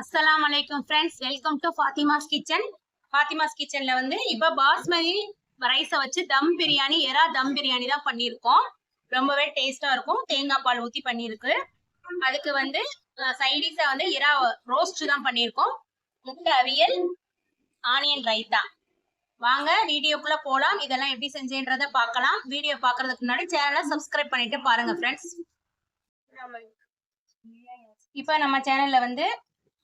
அஸ்லாம் அலைக்கும் friends welcome to Fatima's kitchen Fatima's கிச்சன்ல வந்து இப்போ பாஸ்மதி ரைஸை வச்சு தம் பிரியாணி எறா தம் பிரியாணி தான் பண்ணியிருக்கோம். ரொம்பவே டேஸ்டா இருக்கும். தேங்காய் பால் ஊத்தி பண்ணியிருக்கு. அதுக்கு வந்து சைடிஸா வந்து எறா ரோஸ்ட் தான் பண்ணியிருக்கோம். முட்டை அவியல் ஆனியன் ரைத்தா வாங்க வீடியோக்குள்ள போலாம். இதெல்லாம் எப்படி செஞ்சேன்றத பார்க்கலாம். வீடியோ பார்க்கறதுக்கு முன்னாடி சேனலை சப்ஸ்கிரைப் பண்ணிட்டு பாருங்க ஃப்ரெண்ட்ஸ் இப்போ நம்ம சேனல்ல வந்து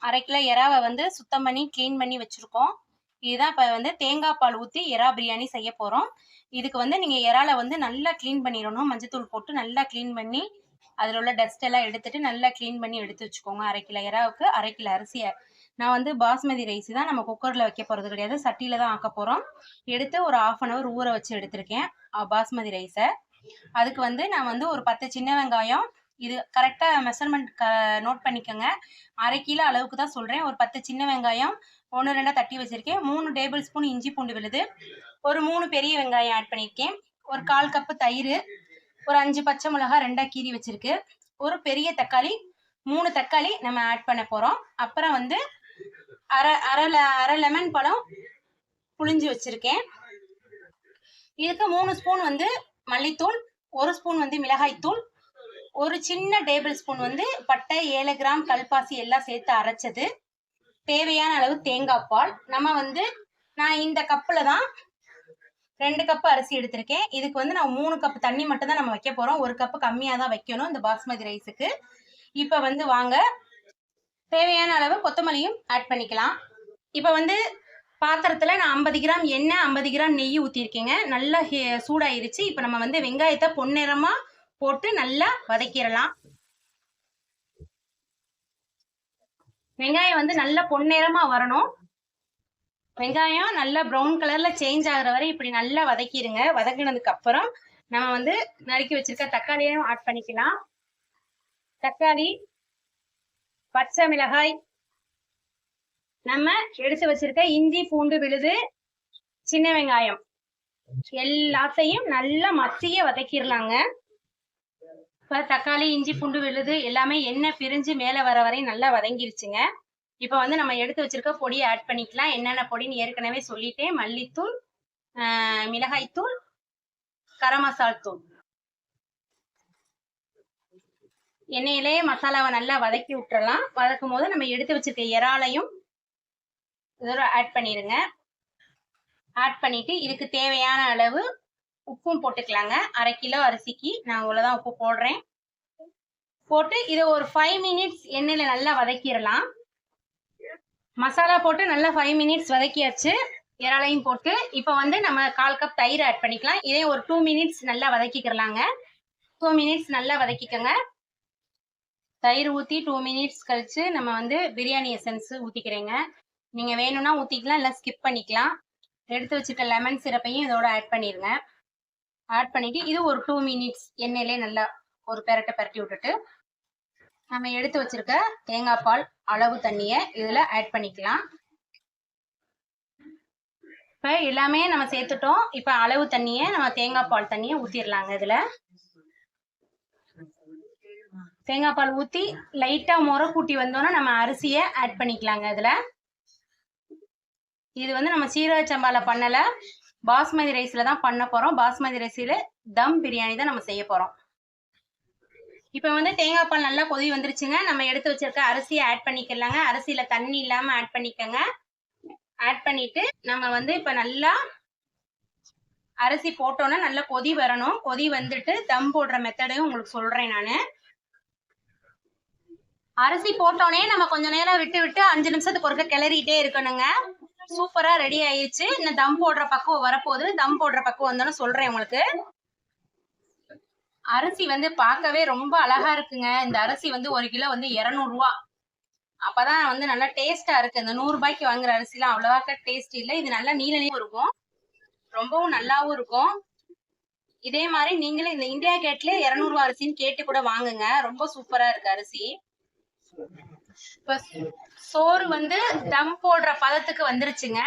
அரை கிலோ எறாவை வந்து சுத்தம் பண்ணி க்ளீன் பண்ணி வச்சுருக்கோம். இதுதான் இப்போ வந்து தேங்காய் பால் ஊற்றி எறா பிரியாணி செய்ய போகிறோம் இதுக்கு வந்து நீங்கள் எறால வந்து நல்லா க்ளீன் பண்ணிடணும். மஞ்சத்தூள் போட்டு நல்லா க்ளீன் பண்ணி அதில் உள்ள டஸ்ட் எல்லாம் எடுத்துட்டு நல்லா க்ளீன் பண்ணி எடுத்து வச்சுக்கோங்க. அரை கிலோ எறாவுக்கு அரை கிலோ அரிசியை. நான் வந்து பாஸ்மதி ரைஸ் தான் நம்ம குக்கரில் வைக்க போகிறது கிடையாது. சட்டியில் தான் ஆக்க போகிறோம் எடுத்து ஒரு ஆஃப் அன் ஹவர் ஊற வச்சு எடுத்திருக்கேன் பாஸ்மதி ரைஸை. அதுக்கு வந்து நான் வந்து ஒரு பத்து சின்ன வெங்காயம் இது கரெக்டாக மெஷர்மெண்ட் க நோட் பண்ணிக்கோங்க. அரை கிலோ அளவுக்கு தான் சொல்கிறேன் ஒரு பத்து சின்ன வெங்காயம் ஒன்று ரெண்டாக தட்டி வச்சுருக்கேன். மூணு டேபிள் ஸ்பூன் இஞ்சி பூண்டு விழுது. ஒரு மூணு பெரிய வெங்காயம் ஆட் பண்ணியிருக்கேன் ஒரு கால் கப்பு தயிர் ஒரு அஞ்சு பச்சை மிளகாய் ரெண்டாக கீரி வச்சுருக்கு. ஒரு பெரிய தக்காளி மூணு தக்காளி நம்ம ஆட் பண்ண போகிறோம் அப்புறம் வந்து அரை அரை லெ அரை லெமன் பழம் புளிஞ்சு வச்சுருக்கேன். இதுக்கு மூணு ஸ்பூன் வந்து மல்லித்தூள் ஒரு ஸ்பூன் வந்து மிளகாய்த்தூள் ஒரு சின்ன டேபிள் ஸ்பூன் வந்து பட்டை ஏழு கிராம் கல்பாசி எல்லாம் சேர்த்து அரைச்சது. தேவையான அளவு தேங்காய் பால். நம்ம வந்து நான் இந்த கப்பில் தான் ரெண்டு கப்பு அரிசி எடுத்திருக்கேன். இதுக்கு வந்து நான் மூணு கப் தண்ணி மட்டும் தான் நம்ம வைக்க போகிறோம் ஒரு கப்பு கம்மியாக தான் வைக்கணும் இந்த பாஸ்மதி ரைஸுக்கு. இப்போ வந்து வாங்க தேவையான அளவு கொத்தமல்லியும் ஆட் பண்ணிக்கலாம். இப்போ வந்து பாத்திரத்தில் நான் ஐம்பது கிராம் எண்ணெய் ஐம்பது கிராம் நெய் ஊற்றிருக்கேங்க நல்லா ஹே- சூடாயிருச்சு. இப்போ நம்ம வந்து வெங்காயத்தை பொன்னிறமாக போட்டு நல்லா வதக்கிடலாம். வெங்காயம் வந்து நல்லா பொன்னிறமா வரணும். வெங்காயம் நல்லா ப்ரௌன் கலர்ல சேஞ்ச் ஆகுற வரை இப்படி நல்லா வதக்கிடுங்க. வதக்கினதுக்கு அப்புறம் நம்ம வந்து நறுக்கி வச்சிருக்க தக்காளியும் ஆட் பண்ணிக்கலாம். தக்காளி பச்சை மிளகாய் நம்ம எடுத்து வச்சிருக்க இஞ்சி பூண்டு விழுது சின்ன வெங்காயம். எல்லாத்தையும் நல்லா மசிய வதக்கிடலாங்க. இப்போ தக்காளி இஞ்சி பூண்டு விழுது எல்லாமே எண்ணெய் பிரிஞ்சு மேலே வர வரையும் நல்லா வதங்கிருச்சுங்க. இப்போ வந்து நம்ம எடுத்து வச்சிருக்க பொடியை ஆட் பண்ணிக்கலாம். என்னென்ன பொடின்னு ஏற்கனவே சொல்லிட்டேன். மல்லித்தூள் மிளகாய்த்தூள் கரம் மசால் தூள். எண்ணெயிலே மசாலாவை நல்லா வதக்கி விட்டுறலாம். வதக்கும் போது நம்ம எடுத்து வச்சிருக்க இறாலையும் இதோட ஆட் பண்ணிடுங்க ஆட் பண்ணிட்டு இதுக்கு தேவையான அளவு உப்பும் போட்டுக்கலாங்க. அரை கிலோ அரிசிக்கு நான் இவ்வளோதான் உப்பு போடுறேன். போட்டு இதை ஒரு ஃபைவ் மினிட்ஸ் எண்ணெயில் நல்லா வதக்கிடலாம். மசாலா போட்டு நல்லா ஃபைவ் மினிட்ஸ் வதக்கியாச்சு. இறாலையும் போட்டு இப்போ வந்து நம்ம கால் கப் தயிர் ஆட் பண்ணிக்கலாம். இதே ஒரு டூ மினிட்ஸ் நல்லா வதக்கிக்கிறலாங்க டூ மினிட்ஸ் நல்லா வதக்கிக்கோங்க. தயிர் ஊற்றி டூ மினிட்ஸ் கழித்து நம்ம வந்து பிரியாணி எசன்ஸ் ஊற்றிக்கிறேங்க நீங்கள் வேணும்னா ஊற்றிக்கலாம் இல்லை ஸ்கிப் பண்ணிக்கலாம். எடுத்து வச்சுருக்க லெமன் சிரப்பையும் இதோட ஆட் பண்ணிடுங்க ஆட் பண்ணிட்டு இது ஒரு டூ மினிட்ஸ் எண்ணெயிலே நல்லா ஒரு பெரட்டை பரட்டி விட்டுட்டு நம்ம எடுத்து வச்சிருக்க தேங்காய் பால் அளவு தண்ணியை இதில் ஆட் பண்ணிக்கலாம். இப்போ எல்லாமே நம்ம சேர்த்துட்டோம். இப்போ அளவு தண்ணியை நம்ம தேங்காய் பால் தண்ணியை ஊற்றிடலாங்க இதில். தேங்காய் பால் ஊற்றி லைட்டாக முறை கூட்டி வந்தோன்னா நம்ம அரிசியை ஆட் பண்ணிக்கலாங்க இதில். இது வந்து நம்ம சீரக சம்பாவில் பண்ணலை. பாஸ்மதி ரைஸில் தான் பண்ண போகிறோம் பாஸ்மதி ரைஸில் தம் பிரியாணி தான் நம்ம செய்ய போகிறோம் இப்போ வந்து தேங்காய் பால் நல்லா கொதி வந்துருச்சுங்க. நம்ம எடுத்து வச்சிருக்க அரிசியை ஆட் பண்ணிக்கலாங்க. அரிசியில் தண்ணி இல்லாமல் ஆட் பண்ணிக்கோங்க. ஆட் பண்ணிட்டு நம்ம வந்து இப்போ நல்லா அரிசி போட்டோன்னா நல்லா கொதி வரணும். கொதி வந்துட்டு தம் போடுற மெத்தடையும் உங்களுக்கு சொல்கிறேன் நான். அரிசி போட்டோடனே நம்ம கொஞ்ச நேரம் விட்டு விட்டு அஞ்சு நிமிஷத்துக்கு ஒருக்க கிளறிட்டே இருக்கணுங்க. சூப்பரா ரெடி ஆயிடுச்சு. இன்னும் தம் போடுற பக்குவம் வரப்போகுது. தம் போடுற பக்குவம் வந்தோன்னு சொல்றேன் உங்களுக்கு. அரிசி வந்து பார்க்கவே ரொம்ப அழகா இருக்குங்க. இந்த அரிசி வந்து ஒரு கிலோ வந்து இரநூறுவா. அப்பதான் வந்து நல்லா டேஸ்டா இருக்கு. இந்த நூறு ரூபாய்க்கு வாங்குற அரிசிலாம் அவ்வளவாக்க டேஸ்ட் இல்லை. இது நல்லா நீளனையும் இருக்கும். ரொம்பவும் நல்லாவும் இருக்கும். இதே மாதிரி நீங்களும் இந்த இந்தியா கேட்ல இரநூறுவா அரிசின்னு கேட்டு கூட வாங்குங்க. ரொம்ப சூப்பரா இருக்கு அரிசி. இப்ப சோறு வந்து தம் போடுற பதத்துக்கு வந்துருச்சுங்க.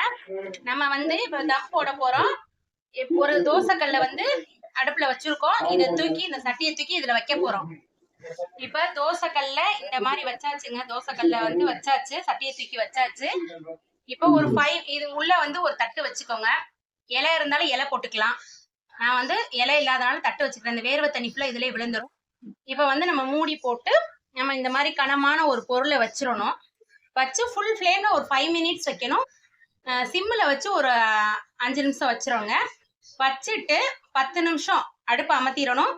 நம்ம வந்து இப்ப தம் போட போறோம். ஒரு தோசைக்கல்ல வந்து அடுப்புல வச்சிருக்கோம். இதை தூக்கி இந்த சட்டியை தூக்கி இதுல வைக்க போறோம். இப்ப தோசைக்கல்ல இந்த மாதிரி வச்சாச்சுங்க. தோசைக்கல்ல வந்து வச்சாச்சு. சட்டியை தூக்கி வச்சாச்சு. இப்ப ஒரு ஃபைவ் இது உள்ள வந்து ஒரு தட்டு வச்சுக்கோங்க. இலை இருந்தாலும் இலை போட்டுக்கலாம். நான் வந்து இலை இல்லாதனால தட்டு வச்சுக்கிறேன். இந்த வேர்வை தண்ணி ஃபுல்லா இதுலயே விழுந்துரும். இப்ப வந்து நம்ம மூடி போட்டு நம்ம இந்த மாதிரி கனமான ஒரு பொருளை வச்சிடணும். வச்சு ஃபுல் ஃப்ளேமில் ஒரு ஃபைவ் மினிட்ஸ் வைக்கணும். சிம்மில் வச்சு ஒரு அஞ்சு நிமிஷம் வச்சிரோங்க வச்சுட்டு பத்து நிமிஷம் அடுப்பை அமர்த்திடணும்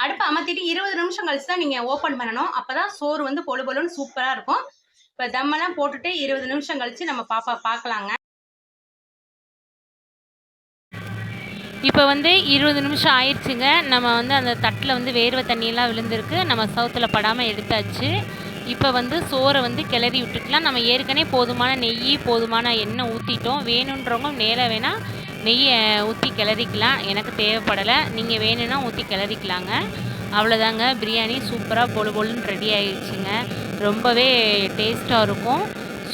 அடுப்பை அமர்த்திட்டு இருபது நிமிஷம் கழிச்சு தான் நீங்கள் ஓப்பன் பண்ணணும். அப்பதான் சோறு வந்து பொழு பொழுன்னு சூப்பராக இருக்கும். இப்போ தம்மெல்லாம் போட்டுட்டு இருபது நிமிஷம் கழிச்சு நம்ம பாப்பா பார்க்கலாங்க இப்போ வந்து இருபது நிமிஷம் ஆயிடுச்சுங்க. நம்ம வந்து அந்த தட்டில் வந்து வேர்வை தண்ணியெல்லாம் விழுந்திருக்கு. நம்ம சவுத்தில் படாமல் எடுத்தாச்சு. இப்போ வந்து சோறை வந்து கிளறி விட்டுக்கலாம். நம்ம ஏற்கனவே போதுமான நெய் போதுமான எண்ணெய் ஊற்றிட்டோம் வேணுன்றவங்க நேராக வேணால் நெய்யை ஊற்றி கிளறிக்கலாம். எனக்கு தேவைப்படலை. நீங்கள் வேணும்னா ஊற்றி கிளறிக்கலாங்க. அவ்வளோதாங்க. பிரியாணி சூப்பராக பொழு பொழுன்னு ரெடி ஆகிடுச்சுங்க ரொம்பவே டேஸ்ட்டாக இருக்கும்.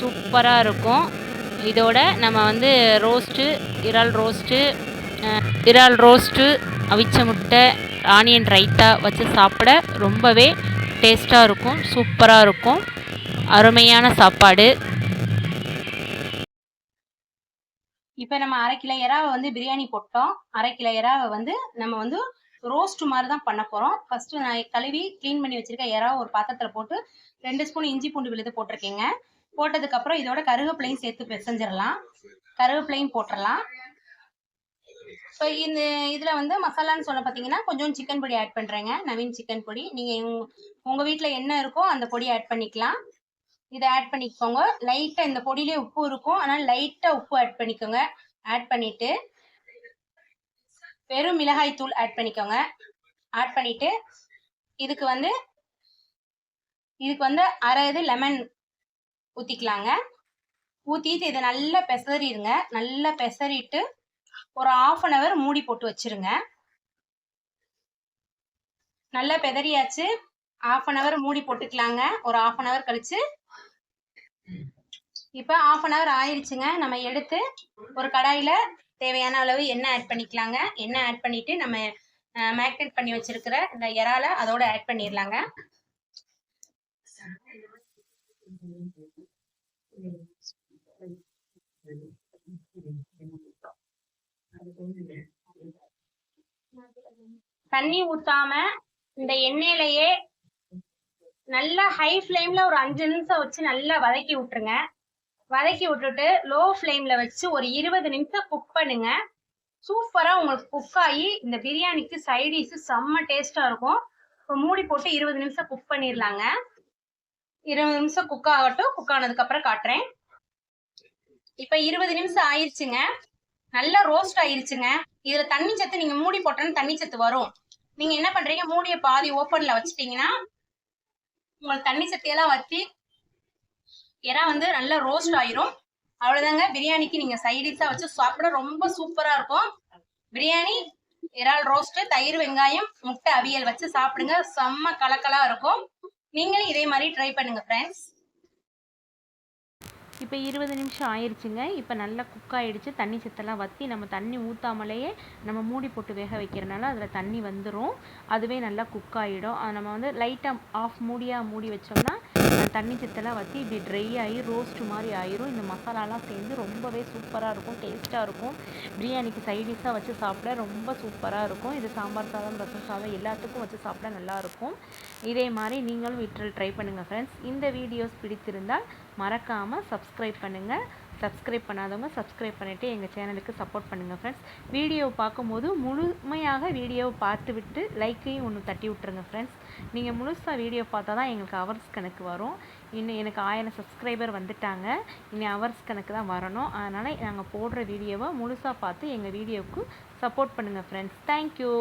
சூப்பராக இருக்கும். இதோட நம்ம வந்து ரோஸ்ட்டு இறால் ரோஸ்ட்டு இறால் ரோஸ்ட்டு அவிச்ச முட்டை ஆனியன் ரைத்தா வச்சு சாப்பிட ரொம்பவே டேஸ்ட்டாக இருக்கும் சூப்பராக இருக்கும். அருமையான சாப்பாடு. இப்போ நம்ம அரை கிலோ இறாவை வந்து பிரியாணி போட்டோம். அரை கிலோ இறாவை வந்து நம்ம வந்து ரோஸ்ட் மாதிரி தான் பண்ண போகிறோம் ஃபர்ஸ்ட் நான் கழுவி க்ளீன் பண்ணி வச்சிருக்க இறாவை ஒரு பாத்திரத்தில் போட்டு ரெண்டு ஸ்பூன் இஞ்சி பூண்டு விழுது போட்டிருக்கேங்க. போட்டதுக்கப்புறம் இதோட கருவேப்பிலையும் சேர்த்து பிசைஞ்சிடலாம். கருவேப்பிலையும் போட்டுடலாம். இப்போ இந்த இதில் வந்து மசாலான்னு சொல்ல பார்த்தீங்கன்னா கொஞ்சம் சிக்கன் பொடி ஆட் பண்ணுறேங்க நவீன் சிக்கன் பொடி. நீங்கள் உங்கள் வீட்டில் என்ன இருக்கோ அந்த பொடி ஆட் பண்ணிக்கலாம். இதை ஆட் பண்ணிக்கோங்க. லைட்டாக இந்த பொடியிலே உப்பு இருக்கும். ஆனால் லைட்டாக உப்பு ஆட் பண்ணிக்கோங்க. ஆட் பண்ணிட்டு வெறும் மிளகாய் தூள் ஆட் பண்ணிக்கோங்க. ஆட் பண்ணிவிட்டு இதுக்கு வந்து இதுக்கு வந்து அரை இது லெமன் ஊற்றிக்கலாங்க ஊற்றிட்டு இதை நல்லா பெசறிடுங்க நல்லா பெசறிட்டு ஒரு ஆஃப் அன் ஹவர் மூடி போட்டு வச்சிருங்க. நல்லா பெதறியாச்சு. ஆஃப் அன் ஹவர் மூடி போட்டுக்கலாங்க. ஒரு ஆஃப் அன் ஹவர் கழிச்சு. இப்போ ஆஃப் அன் ஹவர் ஆயிடுச்சுங்க நம்ம எடுத்து ஒரு கடாயில் தேவையான அளவு எண்ணெய் ஆட் பண்ணிக்கலாங்க. எண்ணெய் ஆட் பண்ணிட்டு நம்ம மேக்னேட் பண்ணி வச்சிருக்கிற இந்த இறால அதோட ஆட் பண்ணிடலாங்க தண்ணி ஊத்தாம இந்த எண்ணெயிலேயே நல்லா ஹை ஃப்ளேம்ல ஒரு அஞ்சு நிமிஷம் வச்சு நல்லா வதக்கி விட்டுருங்க. வதக்கி விட்டுட்டு லோ ஃப்ளேம்ல வச்சு ஒரு இருபது நிமிஷம் குக் பண்ணுங்க. சூப்பரா உங்களுக்கு குக் ஆகி இந்த பிரியாணிக்கு சைடிஷ் செம்ம டேஸ்டா இருக்கும். இப்போ மூடி போட்டு இருபது நிமிஷம் குக் பண்ணிடலாங்க இருபது நிமிஷம் குக் ஆகட்டும் குக் ஆனதுக்கு அப்புறம் காட்டுறேன். இப்போ இருபது நிமிஷம் ஆயிடுச்சுங்க நல்லா ரோஸ்ட் ஆயிருச்சுங்க. இதுல தண்ணி சத்து நீங்க மூடி போட்டோன்னு தண்ணி சத்து வரும். நீங்க என்ன பண்றீங்க? மூடிய பாதி ஓப்பன்ல வச்சுட்டீங்கன்னா உங்களுக்கு தண்ணி சத்தியெல்லாம் வத்தி இறா வந்து நல்லா ரோஸ்ட் ஆயிரும். அவ்வளவுதாங்க. பிரியாணிக்கு நீங்க சைடிஷா வச்சு சாப்பிட ரொம்ப சூப்பரா இருக்கும். பிரியாணி இறால் ரோஸ்ட் தயிர் வெங்காயம் முட்டை அவியல் வச்சு சாப்பிடுங்க. செம்ம கலக்கலா இருக்கும். நீங்களும் இதே மாதிரி ட்ரை பண்ணுங்க ஃப்ரெண்ட்ஸ் இப்போ இருபது நிமிஷம் ஆயிடுச்சுங்க இப்போ நல்லா குக் ஆகிடுச்சு தண்ணி சத்தெல்லாம் வற்றி நம்ம தண்ணி ஊற்றாமலேயே நம்ம மூடி போட்டு வேக வைக்கிறனால அதில் தண்ணி வந்துடும் அதுவே நல்லா குக் ஆகிடும் நம்ம வந்து லைட்டாக ஆஃப் மூடியாக மூடி வச்சோம்னா தண்ணி சத்தெல்லாம் வற்றி இப்படி ட்ரை ஆகி ரோஸ்ட் மாதிரி ஆயிரும். இந்த மசாலாலாம் சேர்ந்து ரொம்பவே சூப்பராக இருக்கும். டேஸ்ட்டாக இருக்கும். பிரியாணிக்கு சைடிஷாக வச்சு சாப்பிட ரொம்ப சூப்பராக இருக்கும். இது சாம்பார் சாதம் ரசம் சாதம் எல்லாத்துக்கும் வச்சு சாப்பிட நல்லாயிருக்கும் இதே மாதிரி நீங்களும் வீட்டில் ட்ரை பண்ணுங்கள் ஃப்ரெண்ட்ஸ் இந்த வீடியோஸ் பிடித்திருந்தால் மறக்காமல் சப்ஸ்கிரைப் பண்ணுங்கள் சப்ஸ்கிரைப் பண்ணாதவங்க சப்ஸ்கிரைப் பண்ணிவிட்டு எங்கள் சேனலுக்கு சப்போர்ட் பண்ணுங்கள் ஃப்ரெண்ட்ஸ் வீடியோ பார்க்கும்போது முழுமையாக வீடியோவை பார்த்து விட்டு லைக்கையும் ஒன்று தட்டி விட்டுருங்க ஃப்ரெண்ட்ஸ் நீங்கள் முழுசாக வீடியோ பார்த்தா தான் எங்களுக்கு அவர்ஸ் கணக்கு வரும். இன்னும் எனக்கு ஆயிரம் சப்ஸ்கிரைபர் வந்துட்டாங்க. இனி ஹவர்ஸ் கணக்கு தான் வரணும். அதனால் நாங்கள் போடுற வீடியோவை முழுசாக பார்த்து எங்கள் வீடியோவுக்கு சப்போர்ட் பண்ணுங்கள் ஃப்ரெண்ட்ஸ் தேங்க்யூ